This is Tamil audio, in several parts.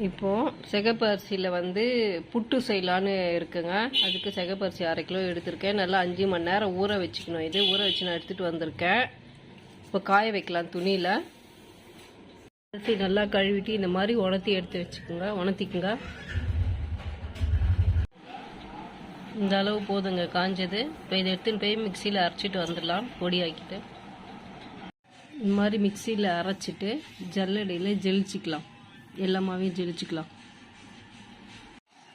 இப்போது சிகப்பு அரிசியில் வந்து புட்டு செய்யலான்னு இருக்குங்க. அதுக்கு சிகப்பு அரிசி அரை கிலோ எடுத்திருக்கேன். நல்லா அஞ்சு மணி நேரம் ஊற வச்சுக்கணும். இது ஊற வச்சு நான் எடுத்துகிட்டு வந்திருக்கேன். இப்போ காய வைக்கலாம் துணியில். அரிசி நல்லா கழுவிட்டு இந்த மாதிரி உணர்த்தி எடுத்து வச்சுக்கோங்க. உணர்த்திக்குங்க. இந்த அளவு போதுங்க. காஞ்சது. இப்போ இதை எடுத்துன்னு போய் மிக்சியில் அரைச்சிட்டு வந்துடலாம். பொடி ஆக்கிட்டு. இந்த மாதிரி மிக்சியில் அரைச்சிட்டு ஜல்லடையில் ஜெலிச்சிக்கலாம். எல்லாமாவையும் ஜெலிச்சுக்கலாம்.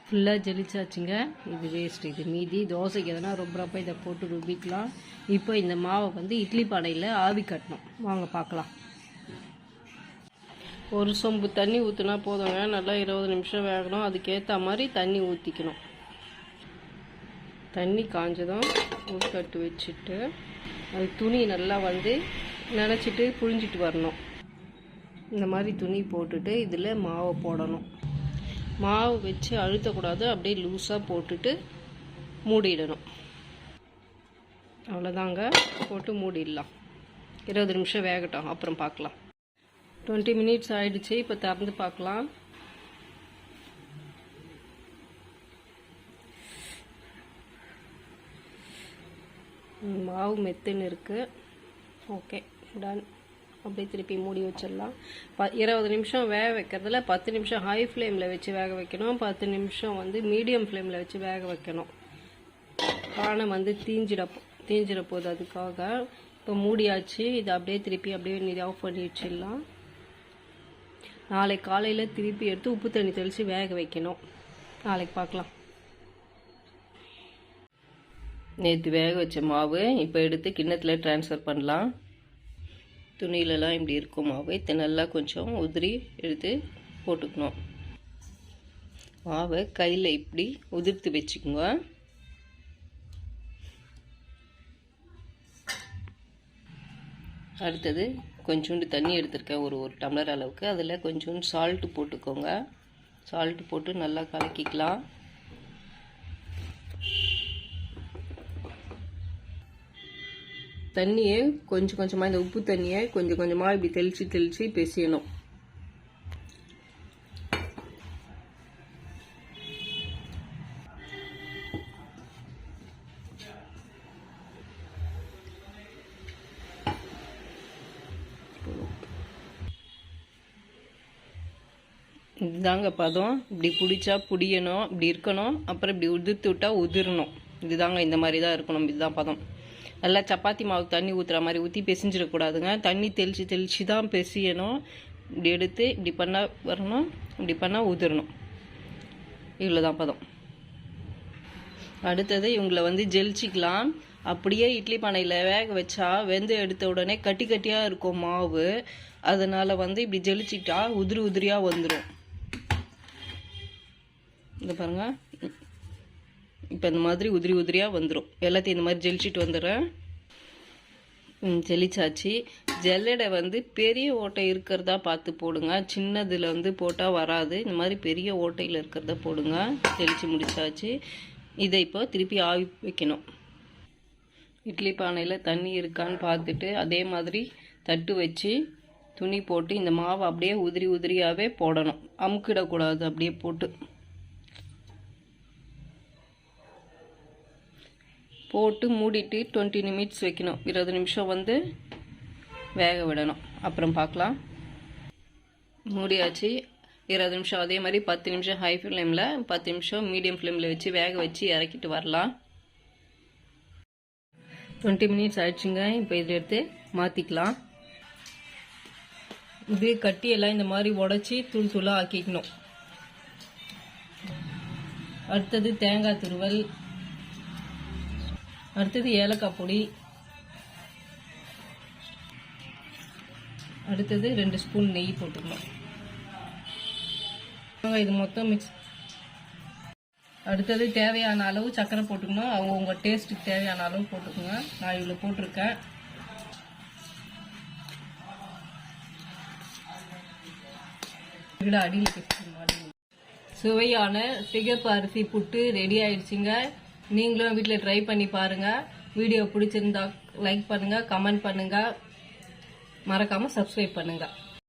ஃபுல்லாக ஜெலிச்சாச்சுங்க. இது வேஸ்ட் இது மீதி. தோசைக்கு எதனா ரொம்ப இதை போட்டு ருபிக்கலாம். இப்போ இந்த மாவை வந்து இட்லி பானையில் ஆவி கட்டணும். வாங்க பார்க்கலாம். ஒரு சொம்பு தண்ணி ஊற்றினா போதுங்க நல்லா இருபது நிமிஷம் வேகணும். அதுக்கேற்ற மாதிரி தண்ணி ஊற்றிக்கணும் தண்ணி காஞ்சதும் உட்கட்டு வச்சுட்டு அது துணி நல்லா வந்து நினச்சிட்டு புழிஞ்சிட்டு வரணும். இந்த மாதிரி துணி போட்டுட்டு இதில் மாவை போடணும். மாவு வச்சு அழுத்தக்கூடாது அப்படியே லூஸாக போட்டுட்டு மூடிடணும். அவ்வளோதாங்க. போட்டு மூடிடலாம். இருபது நிமிஷம் வேகட்டும். அப்புறம் பார்க்கலாம். டுவெண்ட்டி மினிட்ஸ் ஆகிடுச்சு இப்போ திறந்து பார்க்கலாம். மாவு மெத்துன்னு இருக்குது ஓகே டன். அப்படியே திருப்பி மூடி வச்சிடலாம். ப இருபது நிமிஷம் வேக வைக்கிறதுல பத்து நிமிஷம் ஹை ஃப்ளேமில் வச்சு வேக வைக்கணும். பத்து நிமிஷம் வந்து மீடியம் ஃப்ளேமில் வச்சு வேக வைக்கணும். பானை வந்து தீஞ்சிட தீஞ்சிட போகுது அதுக்காக. இப்போ மூடியாச்சு. இதை அப்படியே திருப்பி அப்படியே நீ ஆஃப் பண்ணி வச்சிடலாம். நாளைக்கு காலையில் திருப்பி எடுத்து உப்பு தண்ணி தெளித்து வேக வைக்கணும். நாளைக்கு பார்க்கலாம். நேற்று வேக வச்ச மாவு இப்போ எடுத்து கிண்ணத்தில் ட்ரான்ஸ்ஃபர் பண்ணலாம். துணியிலலாம் இப்படி இருக்கும். மாவு இதை நல்லா கொஞ்சம் உதிரி எடுத்து போட்டுக்கணும். மாவை கையில் இப்படி உதிர்த்து வச்சுக்கோங்க. அடுத்தது கொஞ்சோண்டு தண்ணி எடுத்திருக்கேன். ஒரு ஒரு டம்ளர் அளவுக்கு. அதில் கொஞ்சோண்டு சால்ட்டு போட்டுக்கோங்க. சால்ட்டு போட்டு நல்லா கலக்கிக்கலாம். தண்ணியை கொஞ்சம் கொஞ்சமாக இந்த உப்பு தண்ணியை கொஞ்சம் கொஞ்சமாக இப்படி தெளித்து தெளித்து பிசையணும். இதுதாங்க பதம். இப்படி பிடிச்சா பிடியணும் இப்படி இருக்கணும். அப்புறம் இப்படி உதிர்த்து விட்டா உதிரணும். இதுதாங்க இந்த மாதிரி தான் இருக்கணும். இதுதான் பதம். நல்லா சப்பாத்தி மாவு தண்ணி ஊற்றுற மாதிரி ஊற்றி பிசைஞ்சிடக்கூடாதுங்க தண்ணி தெளித்து தெளித்து தான் பிசையணும். இப்படி எடுத்து இப்படி பண்ணால் வரணும் இப்படி பண்ணால் உதிரணும் இவ்வளோ தான் பதம். அடுத்தது இவங்களை வந்து ஜெலிச்சிக்கலாம். அப்படியே இட்லி பானையில் வேக வச்சா வெந்து எடுத்த உடனே கட்டி கட்டியாக இருக்கும் மாவு. அதனால் வந்து இப்படி ஜெலிச்சிட்டா உதிரி உதிரியாக வந்துடும் இந்த பாருங்க. இப்போ இந்த மாதிரி உதிரி உதிரியாக வந்துடும் எல்லாத்தையும் இந்த மாதிரி ஜெலிச்சிட்டு வந்துடுறேன். ஜெலிச்சாச்சு. ஜல்லடை வந்து பெரிய ஓட்டை இருக்கிறதா பார்த்து போடுங்க. சின்னதில் வந்து போட்டால் வராது. இந்த மாதிரி பெரிய ஓட்டையில் இருக்கிறத போடுங்க. ஜெலிச்சு முடிச்சாச்சு. இதை இப்போ திருப்பி ஆவி வைக்கணும். இட்லி பானையில் தண்ணி இருக்கான்னு பார்த்துட்டு அதே மாதிரி தட்டு வச்சு துணி போட்டு இந்த மாவை அப்படியே உதிரி உதிரியாகவே போடணும். அமுக்கிடக்கூடாது அப்படியே போட்டு. போட்டு மூடிட்டு டுவெண்ட்டி நிமிட்ஸ் வைக்கணும். இருபது நிமிஷம் வந்து வேக விடணும். அப்புறம் பார்க்கலாம். மூடியாச்சு. இருபது நிமிஷம். அதே மாதிரி பத்து நிமிஷம் ஹை ஃப்ளேமில் பத்து நிமிஷம் மீடியம் ஃப்ளேமில் வச்சு வேக வச்சு இறக்கிட்டு வரலாம். டுவெண்ட்டி மினிட்ஸ் ஆயிடுச்சுங்க. இப்போ இதை எடுத்து மாற்றிக்கலாம் இது கட்டி எல்லாம் இந்த மாதிரி உடச்சி தூள் தூளாக ஆக்கிக்கணும். அடுத்தது தேங்காய் துருவல். அடுத்தது ஏலக்காய் பொடி. அடுத்தது ரெண்டு ஸ்பூன் நெய் போட்டுக்கணும். இது மொத்தம் மிக்ஸ் அடுத்தது தேவையான அளவு சர்க்கரை போட்டுக்கணும். அவங்க உங்கள் டேஸ்ட்டுக்கு தேவையான அளவு போட்டுக்கோங்க. நான் இவ்வளோ போட்டிருக்கேன். இதுல அடியில் சுவையான சிகப்பு அரிசி புட்டு ரெடி ஆயிடுச்சுங்க. நீங்களும் வீட்டில் ட்ரை பண்ணி பாருங்கள் வீடியோ பிடிச்சிருந்தா லைக் பண்ணுங்கள் கமெண்ட் பண்ணுங்கள் மறக்காமல் சப்ஸ்கிரைப் பண்ணுங்கள்